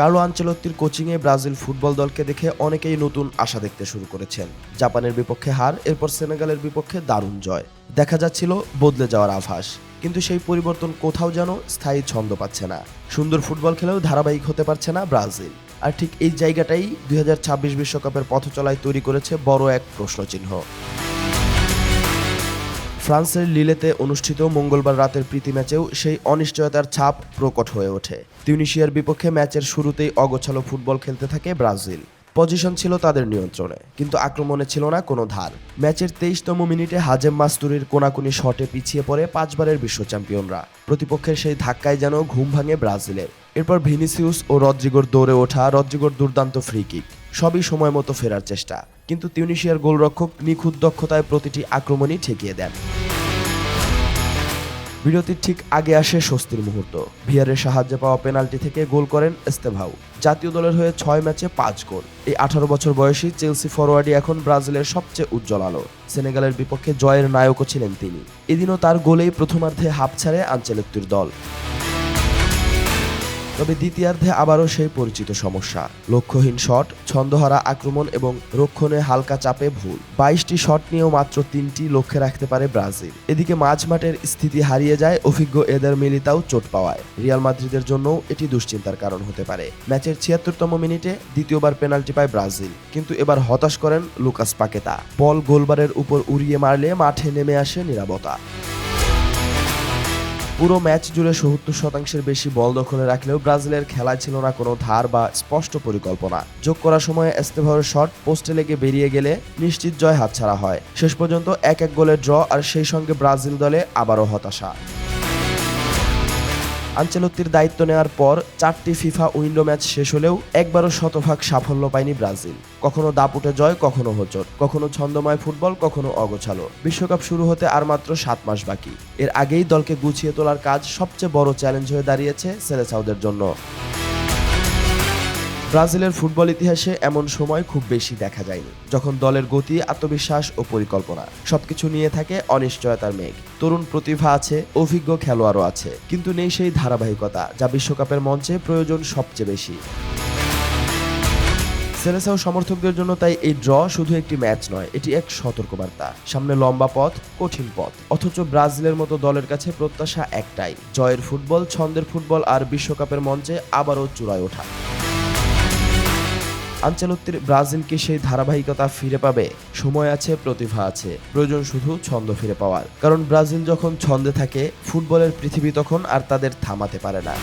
Carlo আঞ্চলত্তির কোচিংয়ে Brazil football দলকে দেখে অনেকেই নতুন আশা দেখতে শুরু করেছেন। জাপানের বিপক্ষে হার, এরপর সেনেগালের বিপক্ষে দারুণ জয়। দেখা যাচ্ছিল বদলে যাওয়ার আভাস, কিন্তু সেই পরিবর্তন কোথাও যেন স্থায়ী ছন্দ পাচ্ছে না। সুন্দর ফুটবল খেলেও ধারাবাহিক হতে পারছে না ব্রাজিল। আর ঠিক এই জায়গাটাই দুই বিশ্বকাপের পথচলায় তৈরি করেছে বড় এক প্রশ্নচিহ্ন। ফ্রান্সের লিলেতে অনুষ্ঠিত মঙ্গলবার রাতের প্রীতি ম্যাচেও সেই অনিশ্চয়তার ছাপ প্রকট হয়ে ওঠে। তিউনিশিয়ার বিপক্ষে ম্যাচের শুরুতেই অগোছালো ফুটবল খেলতে থাকে ব্রাজিল। পজিশন ছিল তাদের নিয়ন্ত্রণে, কিন্তু আক্রমণে ছিল না কোনো ধার। ম্যাচের তেইশতম মিনিটে হাজেম মাস্তুরির কোনাকুনি শটে পিছিয়ে পড়ে পাঁচবারের বিশ্ব চ্যাম্পিয়নরা। প্রতিপক্ষের সেই ধাক্কায় যেন ঘুম ভাঙে ব্রাজিলের। এরপর ভিনিসিউস ও রদ্রিগোর দৌড়ে ওঠা রদ্রিগোর দুর্দান্ত ফ্রি কিক সবই সময় মতো ফেরার চেষ্টা, কিন্তু তিউনিশিয়ার গোলরক্ষক নিখুঁত দক্ষতায় প্রতিটি আক্রমণই ঠেকিয়ে দেন। বিরতির ঠিক আগে আসে স্বস্তির মুহূর্ত। ভিয়ারের সাহায্যে পাওয়া পেনাল্টি থেকে গোল করেন এস্তেভাউ জাতীয় দলের হয়ে ছয় ম্যাচে পাঁচ গোল। এই আঠারো বছর বয়সী চেলসি ফরোয়ার্ডই এখন ব্রাজিলের সবচেয়ে উজ্জ্বল আলো। সেনেগালের বিপক্ষে জয়ের নায়কও ছিলেন তিনি। এদিনও তার গোলেই প্রথমার্ধে হাফ ছাড়ে আঞ্চলিকটির দল। তবে দ্বিতীয়ার্ধে আবারও সেই পরিচিত সমস্যা। লক্ষ্যহীন শট, ছন্দহারা আক্রমণ এবং রক্ষণে হালকা চাপে ভুল। বাইশটি শট নিয়েও মাত্র তিনটি লক্ষ্যে রাখতে পারে ব্রাজিল। এদিকে মাঝমাঠের স্থিতি হারিয়ে যায় অভিজ্ঞ এদের মিলিতাও চোট পাওয়ায়। রিয়াল মাদ্রিদের জন্যও এটি দুশ্চিন্তার কারণ হতে পারে। ম্যাচের ছিয়াত্তরতম মিনিটে দ্বিতীয়বার পেনাল্টি পায় ব্রাজিল, কিন্তু এবার হতাশ করেন লুকাস পাকেতা। বল গোলবারের উপর উড়িয়ে মারলে মাঠে নেমে আসে নিরাপত্তা পুরো ম্যাচ জুড়ে সত্তর শতাংশের বেশি বল দখলে রাখলেও ব্রাজিলের খেলা ছিল না কোনো ধার বা স্পষ্ট পরিকল্পনা। যোগ করার সময় এস্তেভারের শট পোস্টে লেগে বেরিয়ে গেলে নিশ্চিত জয় হাতছাড়া হয়। শেষ পর্যন্ত এক এক গোলের ড্র, আর সেই সঙ্গে ব্রাজিল দলে আবারও হতাশা। আঞ্চলত্তির দায়িত্ব নেওয়ার পর চারটি ফিফা উইন্ডো ম্যাচ শেষ হলেও একবারও শতভাগ সাফল্য পায়নি ব্রাজিল। কখনো দাপুটে জয়, কখনো হোচট। কখনো ছন্দময় ফুটবল, কখনো অগোছালো। বিশ্বকাপ শুরু হতে আর মাত্র সাত মাস বাকি। এর আগেই দলকে গুছিয়ে তোলার কাজ সবচেয়ে বড় চ্যালেঞ্জ হয়ে দাঁড়িয়েছে সেলেসাউদের জন্য। ব্রাজিলের ফুটবল ইতিহাসে এমন সময় খুব বেশি দেখা যায়নি, যখন দলের গতি, আত্মবিশ্বাস ও পরিকল্পনা সবকিছু নিয়ে থাকে অনিশ্চয়তার মেঘ। তরুণ প্রতিভা আছে, অভিজ্ঞ খেলোয়াড়ও আছে, কিন্তু নেই সেই ধারাবাহিকতা যা বিশ্বকাপের মঞ্চে প্রয়োজন সবচেয়ে বেশি। সেলেসাও সমর্থকদের জন্য তাই এই ড্র শুধু একটি ম্যাচ নয়, এটি এক সতর্কবার্তা। সামনে লম্বা পথ, কঠিন পথ, অথচ ব্রাজিলের মতো দলের কাছে প্রত্যাশা একটাই, জয়ের ফুটবল, ছন্দের ফুটবল আর বিশ্বকাপের মঞ্চে আবারও চূড়ায় ওঠা। আঞ্চলত্তির ব্রাজিলকে সেই ধারাবাহিকতা ফিরে পাবে। সময় আছে, প্রতিভা আছে। প্রয়োজন শুধু ছন্দ ফিরে পাওয়ার। কারণ ব্রাজিল যখন ছন্দে থাকে, ফুটবলের পৃথিবী তখন আর তাদের থামাতে পারে না।